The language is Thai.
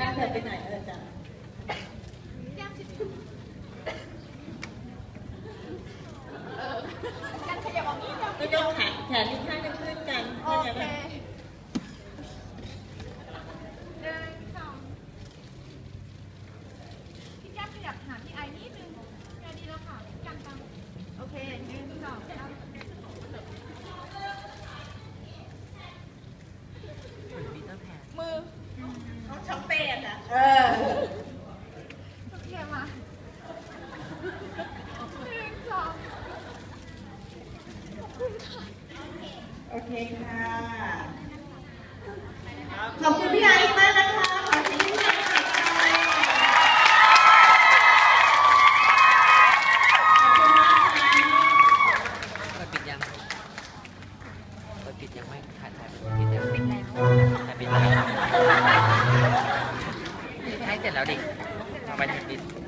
เดินไปไหนเออจ้ะก็ยกแขนแขนอีกข้างหนึงขึ้นกันโอเข้าใจเคปะ หนึ่งสองพี่แก้มขยับหาพี่ไอนิดนึงแค่นี้แล้วค่ะพี่กันตังโอเคหนึ่งสองสาม ปีเตอร์แพน มือ เขาช็อปเป้อะจ้ะ เออโอเคมาหนึ่งสองโอเคค่ะ ขอบคุณพี่ไอซ์มากนะคะ ขอเสียงปรบมือหน่อยค่ะขอบคุณมากค่ะเปิดปิดยังเปิดปิดยังไม่ถ่ายถ่ายเปิดปิดยังปิดแล้วถ่ายปิดแล้ว เสร็จแล้วดิเอาไปดิ